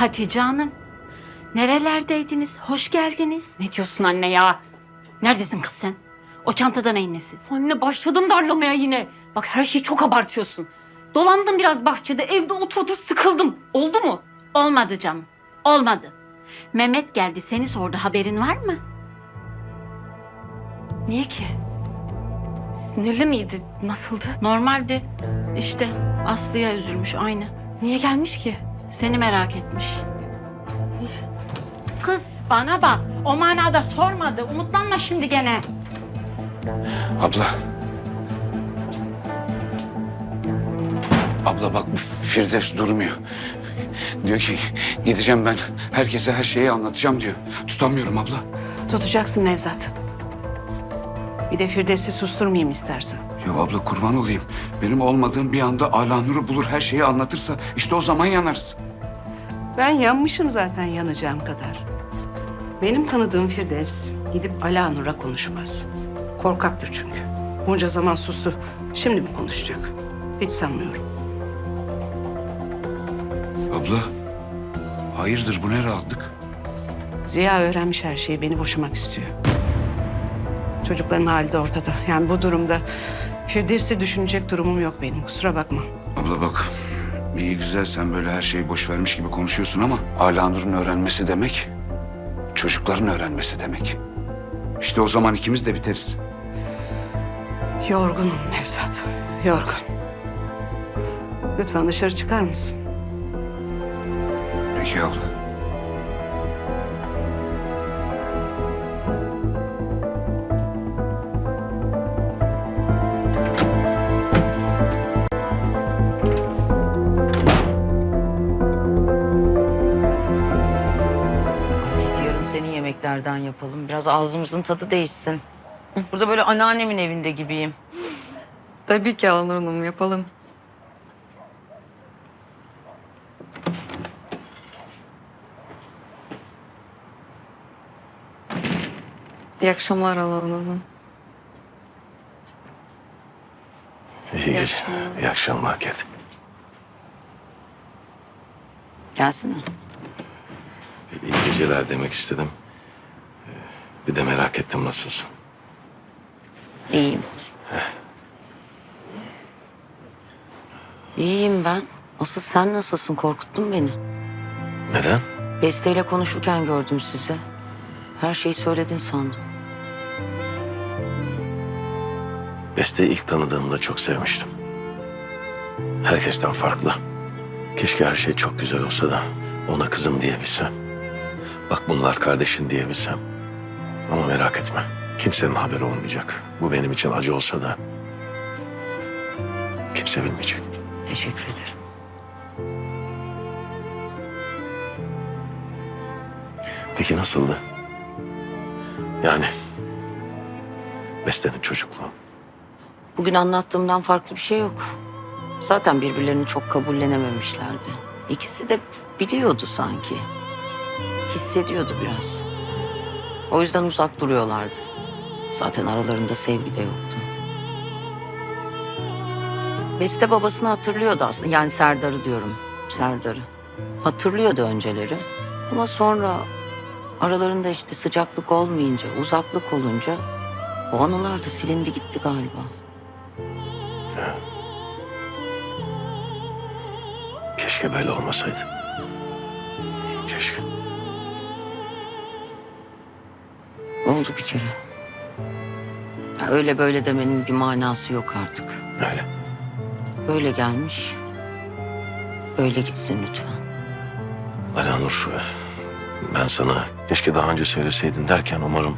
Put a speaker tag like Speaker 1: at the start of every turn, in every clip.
Speaker 1: Hatice Hanım. Nerelerdeydiniz? Hoş geldiniz.
Speaker 2: Ne diyorsun anne ya?
Speaker 1: Neredesin kız sen? O çantada neyin nesi?
Speaker 2: Anne başladın darlamaya yine. Bak her şeyi çok abartıyorsun. Dolandım biraz bahçede, evde otur otur sıkıldım. Oldu mu?
Speaker 1: Olmadı canım. Olmadı. Mehmet geldi seni sordu haberin var mı?
Speaker 2: Niye ki? Sinirli miydi? Nasıldı?
Speaker 1: Normaldi. İşte Aslı'ya üzülmüş aynı.
Speaker 2: Niye gelmiş ki?
Speaker 1: Seni merak etmiş. Kız bana bak. O manada sormadı. Umutlanma şimdi gene.
Speaker 3: Abla. Abla bak bu Firdevs durmuyor. Diyor ki gideceğim ben herkese her şeyi anlatacağım diyor. Tutamıyorum abla.
Speaker 4: Tutacaksın Nevzat. Bir de Firdevs'i susturmayayım istersen.
Speaker 3: Ya abla kurban olayım. Benim olmadığım bir anda Alanur'u bulur her şeyi anlatırsa işte o zaman yanarız.
Speaker 4: Ben yanmışım zaten yanacağım kadar. Benim tanıdığım Firdevs gidip Alanur'a konuşmaz. Korkaktır çünkü. Bunca zaman sustu. Şimdi mi konuşacak? Hiç sanmıyorum.
Speaker 3: Abla hayırdır bu ne rahatlık?
Speaker 4: Ziya öğrenmiş her şeyi. Beni boşamak istiyor. Çocukların hali de ortada. Yani bu durumda Firdevs'i düşünecek durumum yok benim. Kusura bakma.
Speaker 3: Abla bak iyi güzel sen böyle her şeyi boş vermiş gibi konuşuyorsun ama Alanur'un öğrenmesi demek çocukların öğrenmesi demek. İşte o zaman ikimiz de biteriz.
Speaker 4: Yorgunum Nevzat. Yorgun. Lütfen dışarı çıkar mısın?
Speaker 3: Peki abla.
Speaker 5: Yemeklerden yapalım. Biraz ağzımızın tadı değişsin. Burada böyle anneannemin evinde gibiyim.
Speaker 6: Tabii ki Alnur Hanım yapalım. İyi akşamlar Alnur Hanım.
Speaker 7: İyi geceler. İyi akşamlar Ket.
Speaker 5: Gelsene.
Speaker 7: İyi geceler demek istedim. Bir de merak ettim nasılsın?
Speaker 5: İyiyim. İyiyim ben. Asıl sen nasılsın? Korkuttun beni.
Speaker 7: Neden?
Speaker 5: Beste ile konuşurken gördüm sizi. Her şeyi söyledin sandım.
Speaker 7: Beste'yi ilk tanıdığımda çok sevmiştim. Herkesten farklı. Keşke her şey çok güzel olsa da ona kızım diyebilsem. Bak bunlar kardeşin diyebilsem. Ama merak etme. Kimsenin haberi olmayacak. Bu benim için acı olsa da kimse bilmeyecek.
Speaker 5: Teşekkür ederim.
Speaker 7: Peki nasıldı? Yani Beste'nin çocukluğu.
Speaker 5: Bugün anlattığımdan farklı bir şey yok. Zaten birbirlerini çok kabullenememişlerdi. İkisi de biliyordu sanki. Hissediyordu biraz. O yüzden uzak duruyorlardı. Zaten aralarında sevgi de yoktu. Beste babasını hatırlıyordu aslında. Yani Serdar'ı diyorum. Serdar'ı. Hatırlıyordu önceleri. Ama sonra aralarında işte sıcaklık olmayınca, uzaklık olunca o anılar da silindi gitti galiba.
Speaker 7: Keşke böyle olmasaydı. Keşke.
Speaker 5: Oldu bir kere. Ya öyle böyle demenin bir manası yok artık.
Speaker 7: Öyle.
Speaker 5: Böyle gelmiş. Böyle gitsin lütfen.
Speaker 7: Alanur, ben sana keşke daha önce söyleseydin derken umarım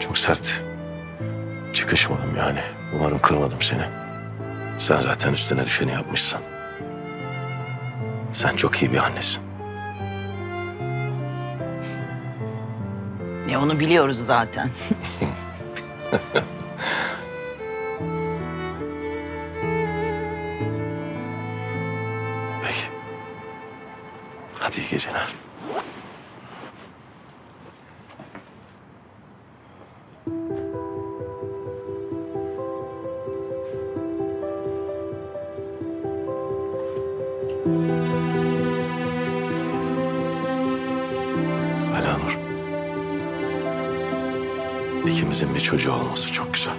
Speaker 7: çok sert çıkışmadım yani. Umarım kırmadım seni. Sen zaten üstüne düşeni yapmışsın. Sen çok iyi bir annesin.
Speaker 5: Ya onu biliyoruz zaten.
Speaker 7: Peki. Hadi iyi geceler. İkimizin bir çocuğu olması çok güzel.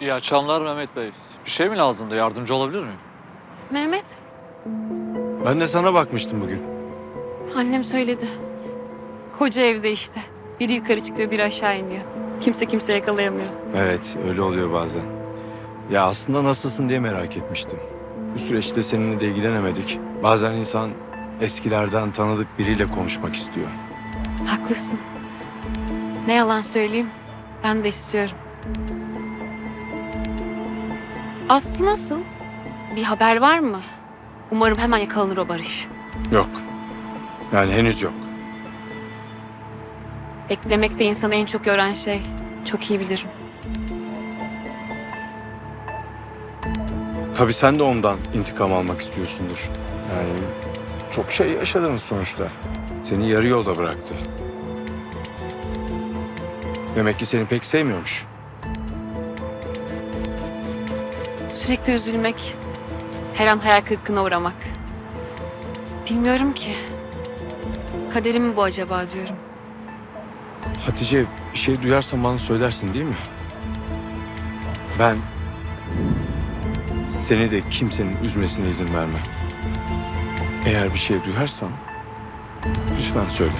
Speaker 8: İyi akşamlar Mehmet Bey. Bir şey mi lazımdı? Yardımcı olabilir miyim?
Speaker 9: Mehmet,
Speaker 10: Ben de sana bakmıştım bugün.
Speaker 9: annem söyledi. Koca evde işte. Biri yukarı çıkıyor, biri aşağı iniyor. Kimse kimse yakalayamıyor.
Speaker 10: Evet, öyle oluyor bazen. Ya aslında nasılsın diye merak etmiştim. Bu süreçte seninle de ilgilenemedik. Bazen insan eskilerden tanıdık biriyle konuşmak istiyor.
Speaker 9: Haklısın. Ne yalan söyleyeyim, ben de istiyorum. Aslı nasıl? Bir haber var mı? Umarım hemen yakalanır o Barış.
Speaker 10: Yok. Yani henüz yok.
Speaker 9: Beklemek de insanı en çok yoran şey. Çok iyi bilirim.
Speaker 10: Tabii sen de ondan intikam almak istiyorsundur. Yani çok şey yaşadınız sonuçta. Seni yarı yolda bıraktı. Demek ki seni pek sevmiyormuş.
Speaker 9: Sürekli üzülmek, her an hayal kırıklığına uğramak. Bilmiyorum ki. Kaderim mi bu acaba diyorum.
Speaker 10: Hatice bir şey duyarsan bana söylersin değil mi? Ben seni de kimsenin üzmesine izin vermem. Eğer bir şey duyarsam lütfen söyle.